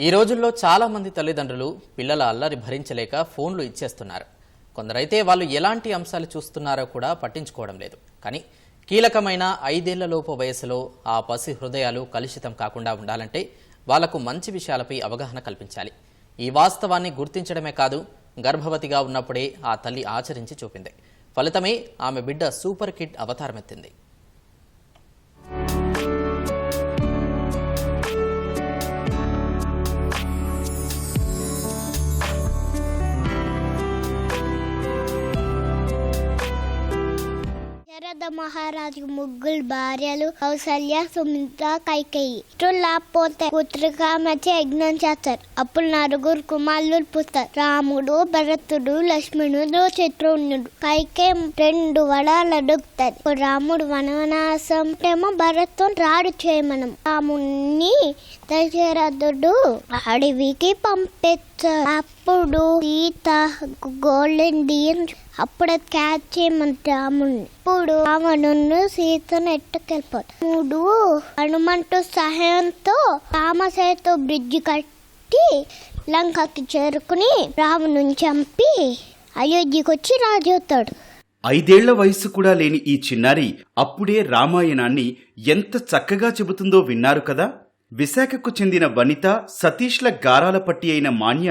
ఈ రోజుల్లో చాలా మంది తల్లిదండ్రులు పిల్లల అల్లరి భరించలేక ఫోన్లు ఇచ్చేస్తున్నారు. కొందరైతే వాళ్ళు ఎలాంటి అంశాలు చూస్తున్నారో కూడా పట్టించుకోవడం లేదు. కానీ కీలకమైన ఐదేళ్ళలోపు వయసులో ఆ పసి హృదయాలు కలుషితం కాకుండా ఉండాలంటే వాళ్ళకు మంచి విషయాలపై అవగాహన కల్పించాలి. ఈ వాస్తవాన్ని గుర్తించడమే కాదు గర్భవతిగా ఉన్నప్పుడే ఆ తల్లి ఆచరించి చూపింది. ఫలితమే ఆమె బిడ్డ సూపర్ కిడ్ అవతారమెత్తింది. మహారాజు ముగ్గురు భార్యలు కౌసల్య సుమిత్ర కైకేయి. ఇటు లేకపోతే పుత్రికా మధ్య యజ్ఞం చేస్తారు. అప్పుడు నలుగురు కుమారులు పుస్తారు రాముడు భరతుడు లక్ష్మణుడు చిత్రుణ్ణుడు కైకే రెండు వడాలు అడుగుతారు. రాముడు వనవనాశం ఏమో భరతం రాడు చేయమనం. రాముణ్ణి దశరథుడు అడవికి పంపించారు అప్పుడు సీత గోల్డెన్ డియన్ అప్పుడు క్యాచ్ చేయమంటే రాముడిని ఇప్పుడు రావణును సీతను ఎట్టుకెళ్ళిపోతాడు మూడు హనుమంతు సహాయంతో రామసేతు బ్రిడ్జ్ కట్టి లంకకి చేరుకుని రావణుని చంపి అయోధ్యకి వచ్చి రాజవుతాడు ఐదేళ్ళ వయసు కూడా లేని ఈ చిన్నారి అప్పుడే రామాయణాన్ని ఎంత చక్కగా చెబుతుందో విన్నారు కదా? విశాఖకు చెందిన వనిత సతీష్ల గారాల పట్టి అయిన Manya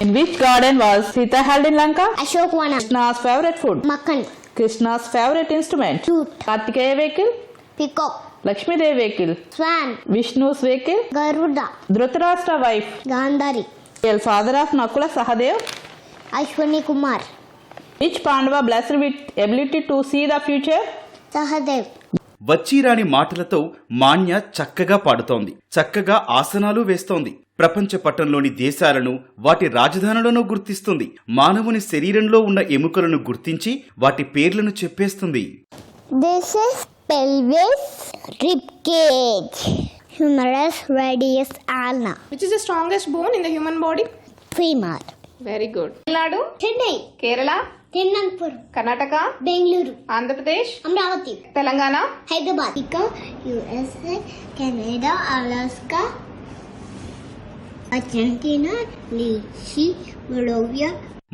In which garden was Sita held in Lanka? Ashokavanam Krishna's favorite food. Makhan Krishna's favorite instrument. Flute. Kartikeya vehicle. Lakshmi Devi vehicle. Swan Vishnu's vehicle. Garuda Dhritarashtra wife. Gandhari father of Nakula Sahadev. Ashwini Kumar Which Pandava blessed with ability to see the future? Sahadev వచ్చిరాని మాటలతో మాన్య చక్కగా పాడుతోంది. చక్కగా ఆసనాలు వేస్తోంది. ప్రపంచ పటంలోని దేశాలను వాటి రాజధానులను గుర్తిస్తుంది. మానవుని శరీరంలో ఉన్న ఎముకలను గుర్తించి వాటి పేర్లను చెప్పేస్తుంది. This is pelvis rib cage humerus radius ulna which is the strongest bone in the human body. Femur Very good. Tamil Nadu, Chennai Kerala, Thiruvananthapuram Karnataka, Bengaluru Pradesh, Amaravati Telangana, Hyderabad ఇంకా USA Canada Alaska Argentina లీచి మొలోవియా.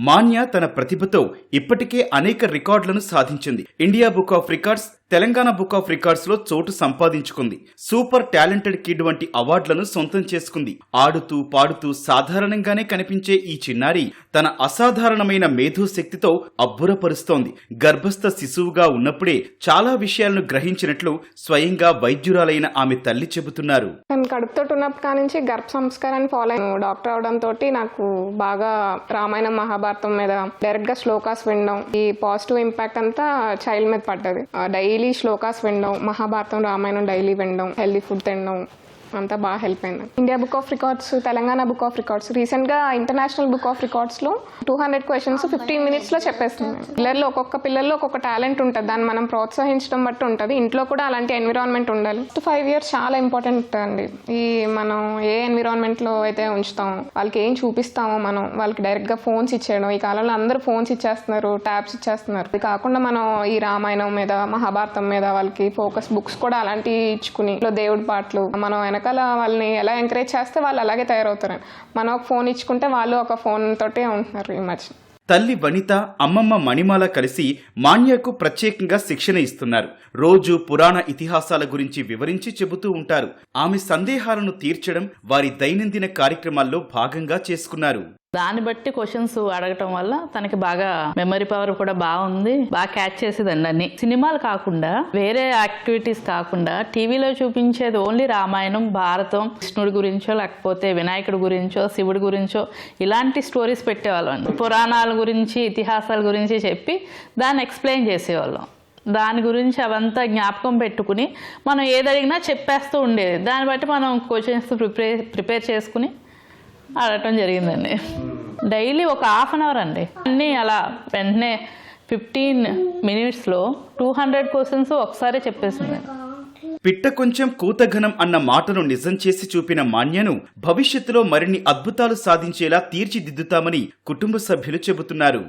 మాన్య తన ప్రతిభతో ఇప్పటికే అనేక రికార్డులను సాధించింది. India book of records Telangana book of రికార్డ్స్లో చోటు సంపాదించుకుంది. సూపర్ టాలెంటెడ్ కిడ్ వంటి అవార్డులను సొంతం చేసుకుంది. ఆడుతూ పాడుతూ సాధారణంగానే కనిపించే ఈ చిన్నారి తన అసాధారణమైన మేధో శక్తితో అబ్బురపరుస్తోంది. గర్భస్థ శిశువుగా ఉన్నప్పుడే చాలా విషయాలను గ్రహించినట్లు స్వయంగా వైద్యురాలైన ఆమె తల్లి చెబుతున్నారు. నేను కడుపుతో ఉన్నప్పటి నుంచి గర్భ సంస్కారాన్ని ఫాలో అయ్యాను. డాక్టర్ అవడం తోటి నాకు బాగా రామాయణం మహాభారతం మీద డైరెక్ట్గా శ్లోకాస్ వినడం ఈ పాజిటివ్ ఇంపాక్ట్ అంతా చైల్డ్ మీద పడ్డది. డైలీ శ్లోకాస్ వినడం మహాభారతం రామాయణం డైలీ వినడం హెల్దీ ఫుడ్ తినడం. అంతా బాగా హెల్ప్ అయింది. India book of records Telangana book of records రీసెంట్గా ఇంటర్నేషనల్ బుక్ ఆఫ్ రికార్డ్స్లో టూ హండ్రెడ్ క్వశ్చన్స్ ఫిఫ్టీన్ మినిట్స్లో చెప్పేస్తుంది పిల్లల్లో ఒక్కొక్క పిల్లల్లో ఒక్కొక్క టాలెంట్ ఉంటుంది. దాన్ని మనం ప్రోత్సహించడం బట్టి ఉంటుంది. ఇంట్లో కూడా అలాంటి ఎన్విరాన్మెంట్ ఉండాలి. ఫైవ్ ఇయర్స్ చాలా ఇంపార్టెంట్ అండి. ఈ మనం ఏ ఎన్విరాన్మెంట్లో అయితే ఉంచుతాం వాళ్ళకి ఏం చూపిస్తామో మనం వాళ్ళకి డైరెక్ట్గా ఫోన్స్ ఇచ్చేయడం. ఈ కాలంలో అందరూ ఫోన్స్ ఇచ్చేస్తున్నారు ట్యాబ్స్ ఇచ్చేస్తున్నారు. ఇది కాకుండా మనం ఈ రామాయణం మీద మహాభారతం మీద వాళ్ళకి ఫోకస్ బుక్స్ కూడా అలాంటివి ఇచ్చుకుని దేవుడి పాటలు మనం వెనకాల వాళ్ళని ఎలా ఎంకరేజ్ చేస్తే వాళ్ళు అలాగే తయారవుతారు మనం ఒక ఫోన్ ఇచ్చుకుంటే వాళ్ళు ఒక ఫోన్ తోటే ఉంటున్నారు ఈ మధ్య. తల్లి వనిత అమ్మమ్మ మణిమాల కలిసి మాన్యకు ప్రత్యేకంగా శిక్షణ ఇస్తున్నారు. రోజు పురాణ ఇతిహాసాల గురించి వివరించి చెబుతూ ఉంటారు. ఆమె సందేహాలను తీర్చడం వారి దైనందిన కార్యక్రమాల్లో భాగంగా చేసుకున్నారు. దాన్ని బట్టి క్వశ్చన్స్ అడగటం వల్ల తనకి బాగా మెమరీ పవర్ కూడా బాగుంది. బాగా క్యాచ్ చేసేదండి అన్ని. సినిమాలు కాకుండా వేరే యాక్టివిటీస్ కాకుండా టీవీలో చూపించేది ఓన్లీ రామాయణం భారతం కృష్ణుడి గురించో లేకపోతే వినాయకుడి గురించో శివుడి గురించో ఇలాంటి స్టోరీస్ పెట్టేవాళ్ళం. అండి పురాణాల గురించి ఇతిహాసాల గురించి చెప్పి దాన్ని ఎక్స్ప్లెయిన్ చేసేవాళ్ళం. దాని గురించి అవంతా జ్ఞాపకం పెట్టుకుని మనం ఏది అడిగినా చెప్పేస్తూ ఉండేది. దాన్ని బట్టి మనం క్వశ్చన్స్ ప్రిపేర్ ప్రిపేర్ చేసుకుని ఆడటం జరిగిందండి. డైలీ ఒక హాఫ్ అన్ అవర్ అండి. అన్నీ అలా వెంటనే ఫిఫ్టీన్ మినిట్స్లో టూ హండ్రెడ్ క్వశ్చన్స్ ఒకసారి చెప్పేసింది. పిట్ట కొంచెం కూతఘనం అన్న మాటను నిజం చేసి చూపిన మాన్యను భవిష్యత్తులో మరిన్ని అద్భుతాలు సాధించేలా తీర్చిదిద్దుతామని కుటుంబ సభ్యులు చెబుతున్నారు.